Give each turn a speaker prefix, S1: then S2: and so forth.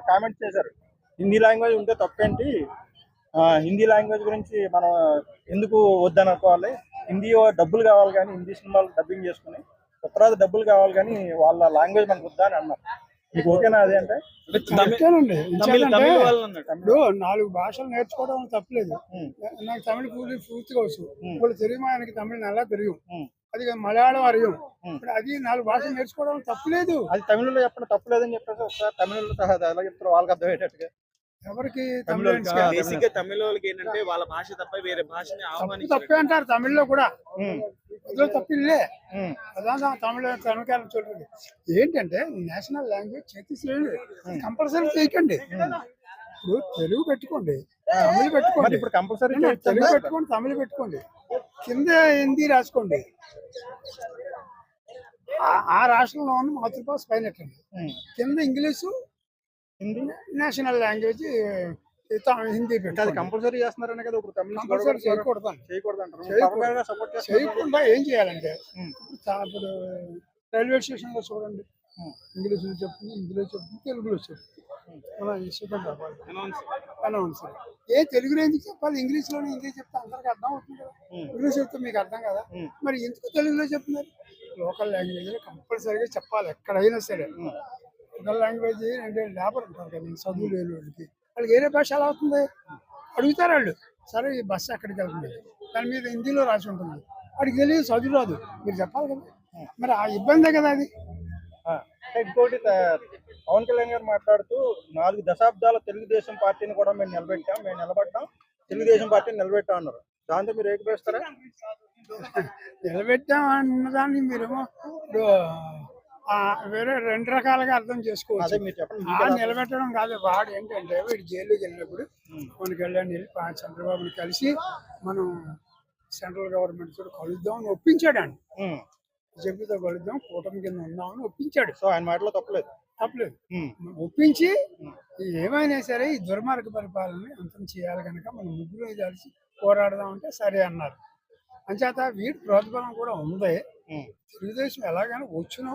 S1: Comment చేశారు. Hindi language ఉంటే తప్పేంటి? ఆ, హిందీ లాంగ్వేజ్ గురించి మనం ఎందుకు వద్దనుకోవాలి? హిందీ డబ్బులు కావాలి కానీ హిందీ సినిమాలు డబ్బింగ్ చేసుకుని ఉత్తరాది డబ్బులు కావాలి కానీ వాళ్ళ లాంగ్వేజ్ మనకు వద్దా అని అన్నారు. మీకు ఓకేనా అదే అంటే?
S2: ఇప్పుడు నాలుగు భాషలు నేర్చుకోవడం తప్పలేదు. నాకు తమిళ పూర్తి పూర్తిగా వచ్చు. ఇప్పుడు తెలుగు ఆయనకి తమిళ నెల తెలియదు. అది మలయాళం అరియం. ఇప్పుడు అది నాలుగు భాషలు నేర్చుకోవడం తప్పలేదు.
S1: అది తమిళలో చెప్పండి తప్పలేదని చెప్పేసి ఒకసారి తమిళలో సహా అది ఎలా చెప్తారు వాళ్ళకి అర్థమయ్యేటట్టుగా.
S2: ఎవరికి
S1: తమిళ
S2: తమిళ
S1: వాళ్ళకి కాదు.
S3: బేసిక్గా తమిళ వాళ్ళకి ఏంటంటే వాళ్ళ భాష తప్ప వేరే భాషని
S2: తప్పు
S3: ఆహ్వానించారు.
S2: తప్పే అంటారు తమిళ్ళో కూడా. అందులో తప్పిల్లే అதான் తమిళ తమిళకాలం చూడండి. ఏంటంటే నేషనల్ లాంగ్వేజ్ చేతిసేయండి కంపల్సరీ చేయకండి. ఇప్పుడు తెలుగు పెట్టుకోండి. తమిళ
S1: మరి
S2: పెట్టుకోండి
S1: ఇప్పుడు కంపల్సరీ
S2: తెలుగు పెట్టుకోండి తమిళ పెట్టుకోండి. కింద హిందీ రాసుకోండి. ఆ- రాష్ట్రంలో ఉన్న మాతృభాష పైన. కింద English
S1: Hindi?
S2: National language Hindi
S1: అది
S2: పెట్టాలి
S1: కంపల్సరీ చేస్తున్నారనే కదా ఇప్పుడు
S2: కంపల్సరీ చేయకూడదు. చేయకుండా ఏం చేయాలంటే ఇప్పుడు రైల్వే స్టేషన్లో చూడండి. ఇంగ్లీష్లో చెప్తుంది హిందీలో చెప్తుంది తెలుగులో చెప్తుంది మన సికింద్రాబాద్ అనౌన్సర్ ఏ తెలుగులో ఎందుకు చెప్పాలి ఇంగ్లీష్లోనే ఇంగ్లీష్ చెప్తే అందరికి అర్థం అవుతుంది కదా. ఇంగ్లీష్ చెప్తే మీకు అర్థం కదా. మరి ఎందుకు తెలుగులో చెప్తున్నారు? లోకల్ లాంగ్వేజ్లో కంపల్సరీగా చెప్పాలి ఎక్కడైనా సరే. లోకల్ లాంగ్వేజ్ అంటే లేబర్ ఉంటారు కదా చదువు లేని వాళ్ళకి. వాళ్ళకి వేరే భాష ఎలా అవుతుంది? అడుగుతారు వాళ్ళు. సరే ఈ బస్సు ఎక్కడికి వెళ్తుంది? దాని మీద హిందీలో రాసి ఉంటుంది. వాడికి తెలియదు చదువు రాదు. మీరు చెప్పాలి కదా. మరి ఆ ఇబ్బందే కదా అది.
S1: ఇంకోటి పవన్ కళ్యాణ్ గారు మాట్లాడుతూ నాలుగు దశాబ్దాల తెలుగుదేశం పార్టీని కూడా మేము నిలబెట్టాం మేము నిలబడ్డాం. తెలుగుదేశం పార్టీని నిలబెట్టాం అన్నారు దాంతో మీరు ఏకపేస్తారా
S2: నిలబెట్టాం అన్నదాన్ని మీరేమో ఇప్పుడు ఆ, వేరే రెండు రకాలుగా అర్థం చేసుకోవచ్చు.
S1: మీరు
S2: నిలబెట్టడం కాదు వాడు ఏంటంటే వీడు జైలుకి వెళ్ళినప్పుడు పవన్ కళ్యాణ్ వెళ్ళి చంద్రబాబుని కలిసి మనం సెంట్రల్ గవర్నమెంట్ తోటి కలుద్దాం అని ఒప్పించాడు అండి. బీజేపీతో కలుద్దాం కూటమి కింద ఉందామని ఒప్పించాడు.
S1: సో ఆయన మాటలో తప్పలేదు.
S2: తప్పలేదు. ఒప్పించి ఏమైనా సరే ఈ దుర్మార్గ పరిపాలనని అంతం చేయాలి కనుక మనం ముగ్గురు కలిసి పోరాడదామంటే సరే అన్నారు అంచేత వీడి ప్రోత్బలం కూడా ఉంది. తెలుగుదేశం ఎలాగైనా వచ్చినో